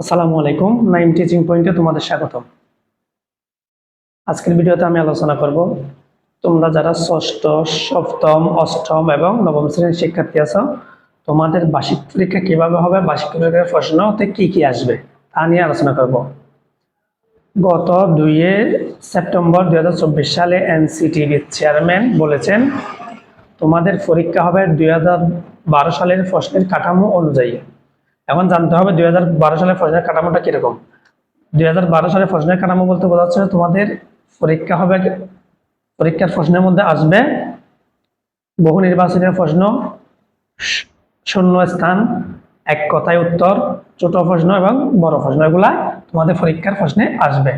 আসসালামু আলাইকুম নাইম টিচিং পয়েন্টে তোমাদের স্বাগতম। আজকের ভিডিওতে আমি আলোচনা করব, তোমরা যারা ষষ্ঠ, সপ্তম, অষ্টম এবং নবম শ্রেণির শিক্ষার্থী আছো, তোমাদের বার্ষিক পরীক্ষা কীভাবে হবে, বার্ষিক পরীক্ষার প্রশ্ন প্রশ্নতে কি কি আসবে, তা নিয়ে আলোচনা করব। গত দুইয়ে সেপ্টেম্বর দুই হাজার চব্বিশ সালে এনসিটিভির চেয়ারম্যান বলেছেন, তোমাদের পরীক্ষা হবে দুই হাজার বারো সালের প্রশ্নের কাঠামো অনুযায়ী। এখন জানতে হবে দুই হাজার বারো সালে প্রশ্নের কাঠামোটা কীরকম? দুই হাজার বারো সালে প্রশ্নের কাঠামো বলতে বোঝা যাচ্ছে তোমাদের পরীক্ষা হবে, পরীক্ষার প্রশ্নের মধ্যে আসবে বহু নির্বাচনের প্রশ্ন শূন্য স্থান, এক কথায় উত্তর, ছোট প্রশ্ন এবং বড় প্রশ্ন, এগুলা তোমাদের পরীক্ষার প্রশ্নে আসবে।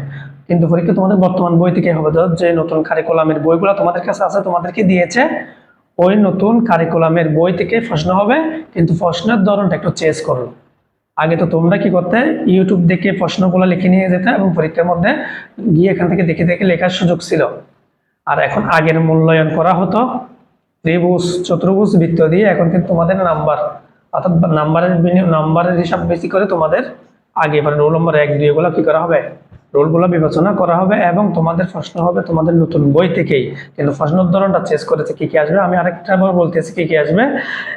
কিন্তু পরীক্ষা তোমাদের বর্তমান বই থেকে হবে যে নতুন কারিকুলামের বইগুলো তোমাদের কাছে আছে, তোমাদেরকে দিয়েছে ওই নতুন কারিকুলামের বই থেকে প্রশ্ন হবে, কিন্তু প্রশ্নের ধরনটা একটু চেঞ্জ করল আগে তো তোমরা কি করতে ইউটিউব দেখে প্রশ্নগুলো লিখে নিয়ে যেতে এবং পরীক্ষার মধ্যে গিয়ে এখান থেকে দেখে দেখে লেখার সুযোগ ছিল। আর এখন আগের মূল্যায়ন করা হতো, ত্রিভুজ, চতুর্ভুজ বৃত্ত দিয়ে, এখন কিন্তু তোমাদের নাম্বার, অর্থাৎ নাম্বারের নাম্বারের হিসাব বেশি করে তোমাদের আগে এবার রোল নম্বর এক, দুই, এগুলো কি করা হবে? রোলগুলো বিবেচনা করা হবে এবং তোমাদের প্রশ্ন হবে তোমাদের নতুন বই থেকেই। কিন্তু প্রশ্নের ধরনটা চেঞ্জ করেছে কি কি আসবে? আমি আরেকটা বলতেছি কি কি আসবে।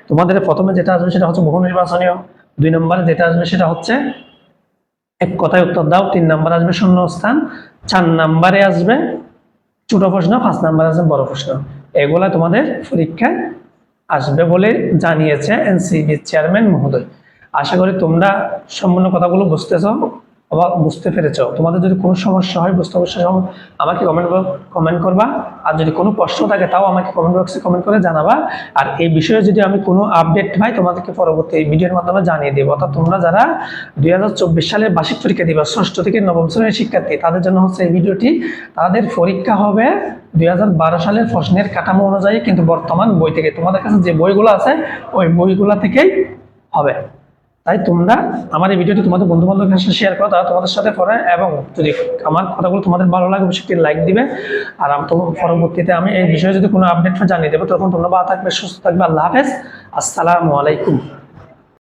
তোমাদের প্রথমে যেটা আসবে সেটা হচ্ছে বহু নির্বাচনীয়। দুই নম্বরে যেটা আসবে সেটা হচ্ছে এক কথায় উত্তর দাও, তিন নাম্বার আসবে শূন্য স্থান চার নাম্বারে আসবে ছোট প্রশ্ন, পাঁচ নাম্বার আসবে বড় প্রশ্ন। এগুলা তোমাদের পরীক্ষায় আসবে বলে জানিয়েছে এনসিবি চেয়ারম্যান মহোদয়। আশা করি তোমরা সম্পূর্ণ কথাগুলো বুঝতেছ। বা বুঝতে পেরেছ? তোমাদের যদি কোনো সমস্যা হয়, বুঝতে অবশ্যই আমাকে কমেন্ট কমেন্ট করবা। আর যদি কোনো প্রশ্ন থাকে, তাও আমাকে কমেন্ট বক্সে কমেন্ট করে জানাবা। আর এই বিষয়ে যদি আমি কোনো আপডেট পাই, তোমাদেরকে পরবর্তী ভিডিওর মাধ্যমে জানিয়ে দেবো। অর্থাৎ তোমরা যারা দুই সালের বার্ষিক পরীক্ষা দিবা ষষ্ঠ থেকে নবম শ্রেণির শিক্ষার্থী, তাদের জন্য হচ্ছে এই ভিডিওটি তাদের পরীক্ষা হবে দুই হাজার বারো সালের প্রশ্নের কাঠামো অনুযায়ী, কিন্তু বর্তমান বই থেকে। তোমাদের কাছে যে বইগুলো আছে, ওই বইগুলো থেকেই হবে। তাই তোমরা আমার এই ভিডিওটি তোমাদের বন্ধু বান্ধবের সাথে শেয়ার করো, তারা তোমাদের সাথে করে এবং যদি আমার কথাগুলো তোমাদের ভালো লাগে, অবশ্যই একটি লাইক দিবে। আর আমি তোমার পরবর্তীতে আমি এই বিষয়ে যদি কোনো আপডেট জানিয়ে দেবো, তখন তোমরা বা থাকবে, সুস্থ থাকবে। আল্লাহ হাফেজ। আসসালামু আলাইকুম।